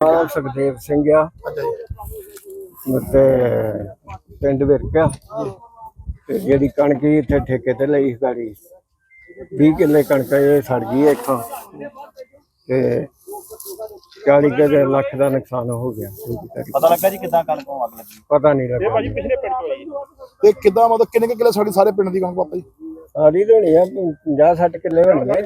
ਨਾਮ ਸੁਖਦੇਵ ਸਿੰਘ ਆ। ਤੇ ਪਿੰਡ ਵਿਰਕਾ ਤੇ ਜਿਹੜੀ ਕਣਕ ਸੀ ਇੱਥੇ ਠੇਕੇ ਤੇ ਲਈ ਗਾੜੀ। 20 ਕਿੱਲੇ ਕਣਕ ਇਹ ਸੜ ਗਈ ਹੈ ਇੱਥੋਂ। ਤੇ 40 ਕੁ ਦੇ ਲੱਖ ਦਾ ਨੁਕਸਾਨ ਹੋ ਗਿਆ। ਪਤਾ ਲੱਗਾ ਜੀ ਕਿੱਦਾਂ ਕਣਕ ਨੂੰ ਅੱਗ ਲੱਗੀ? ਪਤਾ ਨਹੀਂ ਲੱਗਾ। ਭਾਜੀ ਪਿਛਲੇ ਪਿੰਡ ਤੋਂ ਆਈ ਤੇ ਕਿੱਦਾਂ ਮਤਲਬ ਕਿੰਨੇ ਕਿੱਲੇ ਸਾਡੀ ਸਾਰੇ ਪਿੰਡ ਦੀ ਕਣਕ ਪਾਪਾ ਜੀ ਸਾਰੀ ਹੋਣੀ ਆ 50 60 ਕਿੱਲੇ ਹੋਣੀ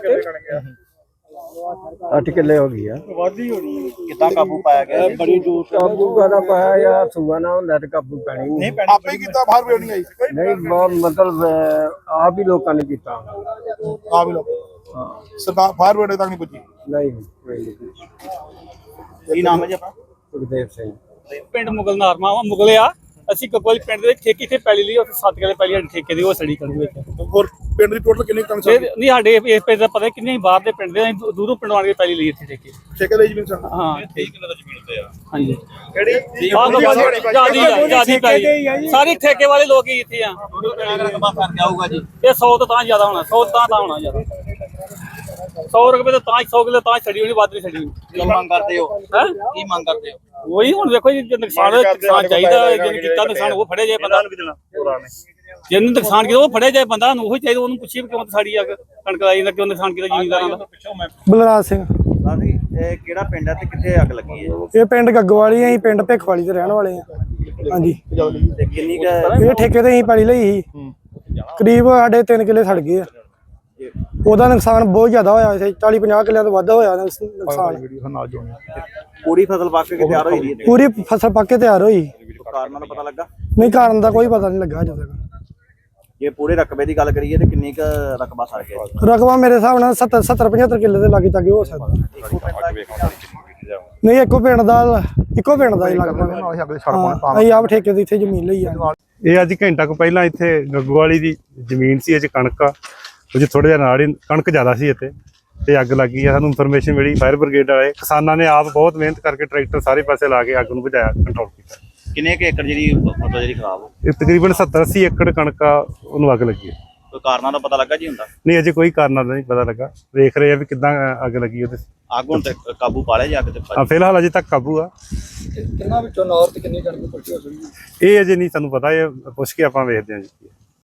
8 ਕਿੱਲੇ ਹੋ ਗਈ ਆ। ਵਾਦੀ ਹੋਣੀ ਕਿੱਦਾਂ ਕਾਬੂ ਪਾਇਆ ਗਿਆ ਬੜੀ ਦੂਰ ਕਾਬੂ ਕਾਦਾ ਪਾਇਆ ਜਾਂ ਸੂਆ ਨਾ ਹੁੰਦਾ ਤੇ ਕਾਬੂ ਪੈਣੀ ਨਹੀਂ। ਆਪੇ ਹੀ ਕੀਤਾ ਬਾਹਰ ਵੀ ਨਹੀਂ ਆਈ। ਨਹੀਂ ਬਹੁਤ ਮਤਲਬ ਆਪ ਹੀ ਲੋਕਾਂ ਨੇ ਕੀਤਾ। ਆ ਵੀ ਲੋਕ। ਸਰਕਾਰ ਫਾਇਰ ਬ੍ਰਿਗੇਡ ਤੱਕ ਨਹੀਂ ਪੁੱਜੀ। ਨਹੀਂ ਕੋਈ ਨਹੀਂ ਕੀ ਨਾਮ ਹੈ ਜੀ ਆਪਣਾ? ਸੁਖਦੇਵ ਸਿੰਘ। ਪਿੰਡ ਮੁਗਲ ਨਾਰਮਾ ਮੁਗਲਿਆ। ਅਸੀਂ ਕਪਲ ਪਿੰਡ ਦੇ ਠੇਕੇ ਤੇ ਪੈਲੀ ਲਈ ਉੱਥੇ ਸੱਤ ਕਿਲੇ ਪੈਲੀ ਠੇਕੇ ਦੀ ਉਹ ਸੜੀ ਕਰੂ ਵਿੱਚ। ਹੋਰ ਪਿੰਡ ਦੀ ਟੋਟਲ ਕਿੰਨੀ ਕਣਕ ਤੇ ਸਾਡੀ? ਨਹੀਂ ਸਾਡੇ ਇਸ ਪਿੰਡ ਦਾ ਪਤਾ ਕਿੰਨੇ ਬਾਹਰ ਦੇ ਪਿੰਡ ਦੇ ਅਸੀਂ ਦੂ- ਦੂਰੋਂ ਪਿੰਡ ਆਣ ਕੇ ਪੈਲੀ ਲਈ ਇੱਥੇ ਠੇਕੇ ਠੇਕੇ ਲਈ ਜ਼ਮੀਨ ਸਾਡੀ ਹਾਂ। 23 ਕਿਲੋ ਦਾ ਜ਼ਮੀਨ ਤੇ ਆ? ਹਾਂਜੀ। ਕਿਹੜੀ? ਆਹ ਤਾਂ ਬਾਜੀ- ਜਿਆਦੀ ਆ, ਸਾਰੇ ਠੇਕੇ ਵਾਲੇ ਲੋਕ ਹੀ ਇੱਥੇ ਆ। ਰਕਮਾ ਫ਼ਰਕ ਆਊਗਾ ਜੀ? ਇਹ 100 ਤੋਂ ਤਾਂ ਜ਼ਿਆਦਾ ਹੋਣਾ 100 ਤਾਂ ਤਾਂ ਹੋਣਾ ਜ਼ਿਆਦਾ। 100 ਰੁਪਏ ਤੋਂ ਤਾਂ 100 ਕਿਲੋ ਤਾਂ ਛੜੀ ਹੋਣੀ ਵੱਧ ਨਹੀਂ ਛੜੀ ਕੀ ਮੰਗ ਕਰਦੇ ਹੋ? ਹੈ? ਕੀ ਮੰਗ ਕਰਦੇ ਹੋ? ਉਹੀ ਹੁਣ ਵੇਖੋ ਜੀ ਜੇ ਨੁਕਸਾਨ ਨੁਕਸਾਨ ਚਾਹੀਦਾ ਜਿਹਨੇ ਕੀਤਾ ਨੁਕਸਾਨ ਉਹ ਫੜਿਆ ਜਾਏ ਬੰਦਾ। ਜਿਹਨੇ ਨੁਕਸਾਨ ਕੀਤਾ ਉਹ ਫੜਿਆ ਜਾਏ ਬੰਦਾ ਨੂੰ ਉਹ ਚਾਹੀਦਾ ਉਹਨੂੰ ਪੁੱਛੀਏ ਵੀ ਕਿਉਂ ਸਾੜੀ ਅੱਗ ਕਣਕ ਲਾਈ ਨਾ ਕਿਉਂ ਨੁਕਸਾਨ ਕੀਤਾ ਜ਼ਿਮੀਂਦਾਰਾਂ ਦਾ। ਬਲਰਾਜ ਸਿੰਘ। ਸਾਡੀ ਇਹ ਕਿਹੜਾ ਪਿੰਡ ਹੈ ਤੇ ਕਿੱਥੇ ਅੱਗ ਲੱਗੀ ਹੈ? ਇਹ ਪਿੰਡ ਗੱਗੋਵਾਲੀ ਆ ਅਸੀਂ ਪਿੰਡ ਭਿੱਖਵਾਲੀ ਦੇ ਰਹਿਣ ਵਾਲੇ ਆ। ਹਾਂਜੀ। ਤੇ ਕਿੰਨੀ ਕੁ ਇਹ ਠੇਕੇ ਤੇ ਅਸੀਂ ਪੈਲੀ ਲਈ ਸੀ। ਕਰੀਬ ਸਾਡੇ 3 ਕਿੱਲੇ ਸੜ ਗਏ ਆ। ਉਹਦਾ ਨੁਕਸਾਨ ਬਹੁਤ ਜ਼ਿਆਦਾ ਹੋਇਆ ਸੀ 40 50 ਕਿੱਲਿਆਂ ਤੋਂ ਵੱਧ ਹੋਇਆ ਨੁਕਸਾਨ। ਪੂਰੀ ਫਸਲ ਪੱਕ ਕੇ ਤਿਆਰ ਹੋਈ ਦੀ ਹੈ ਪੂਰੀ ਫਸਲ ਪੱਕ ਕੇ ਤਿਆਰ ਹੋਈ। ਕਾਰਨਾਂ ਦਾ ਪਤਾ ਲੱਗਾ? ਨਹੀਂ ਕਾਰਨ ਦਾ ਕੋਈ ਪਤਾ ਨਹੀਂ ਲੱਗਾ ਅਜੇ ਤੱਕ। ਜੇ ਪੂਰੇ ਰਕਬੇ ਦੀ ਗੱਲ ਕਰੀਏ ਤੇ ਕਿੰਨੀ ਕੁ ਰਕਬਾ ਸੜ ਗਿਆ? ਰਕਬਾ ਮੇਰੇ ਹਿਸਾਬ ਨਾਲ 70 70 75 ਕਿੱਲੇ ਦੇ ਲਾਗੇ ਤੱਕ ਹੋ ਸਕਦਾ। ਦਾ ਨਹੀਂ ਇੱਕੋ ਪਿੰਡ ਦਾ ਇੱਕੋ ਪਿੰਡ ਦਾ ਹੀ ਲੱਗਦਾ। ਅਸੀਂ ਆਪ ਠੇਕੇ ਤੇ ਇੱਥੇ ਜ਼ਮੀਨ ਲਈ ਆ। ਇਹ ਅੱਜ ਘੰਟਾ ਕੁ ਪਹਿਲਾਂ ਇੱਥੇ ਗੱਗੂਵਾਲੀ ਦੀ ਜ਼ਮੀਨ ਸੀ ਇਹ ਕਣਕ ਆ। ਉਹ ਥੋੜਾ ਜਿਹਾ ਨਾਲ ਹੀ ਕਣਕ ਜ਼ਿਆਦਾ ਸੀ ਇੱਥੇ। ਤੇ ਅੱਗ ਲੱਗੀ ਆ ਸਾਨੂੰ ਇਨਫੋਰਮੇਸ਼ਨ ਮਿਲੀ। ਫਾਇਰ ਬ੍ਰਿਗੇਡ ਵਾਲੇ ਕਿਸਾਨਾਂ ਨੇ ਆਪ ਬਹੁਤ ਮਿਹਨਤ ਕਰਕੇ ਟਰੈਕਟਰ ਸਾਰੇ ਪਾਸੇ ਲਾ ਕੇ ਅੱਗ ਨੂੰ ਬੁਝਾਇਆ ਕੰਟਰੋਲ ਕੀਤਾ। ਕਿੰਨੇ ਕੁ ਏਕੜ ਜਿਹੜੀ ਫਸਲ ਜਿਹੜੀ ਖਰਾਬ ਹੋ ਇਹ ਤਕਰੀਬਨ 70 80 ਏਕੜ ਕਣਕ ਆ ਉਹਨੂੰ ਅੱਗ ਲੱਗੀ ਹੈ। ਕੋਈ ਕਾਰਨਾਂ ਦਾ ਪਤਾ ਲੱਗਾ ਜੀ ਹੁੰਦਾ? ਨਹੀਂ ਅਜੇ ਕੋਈ ਕਾਰਨ ਦਾ ਨਹੀਂ ਪਤਾ ਲੱਗਾ। ਵੇਖ ਰਹੇ ਆ ਵੀ ਕਿੱਦਾਂ ਅੱਗ ਲੱਗੀ ਉਹਦੇ ਅੱਗ ਹੁਣ ਤੇ ਕਾਬੂ ਪਾ ਲਿਆ ਜੀ ਅੱਗ ਤੇ ਹਾਂ ਫਿਲਹਾਲ ਅਜੇ ਤੱਕ ਕਾਬੂ ਆ। ਕਿੰਨਾ ਵਿੱਚੋਂ ਨੌਰਥ ਕਿੰਨੀ ਕਣਕ ਪੱਕੀ ਹੋ ਸਕਦੀ ਇਹ ਅਜੇ ਨਹੀਂ ਸਾਨੂੰ ਪਤਾ ਇਹ ਪੁੱਛ ਕੇ ਆਪਾਂ ਵੇਖਦੇ ਹਾਂ ਜੀ।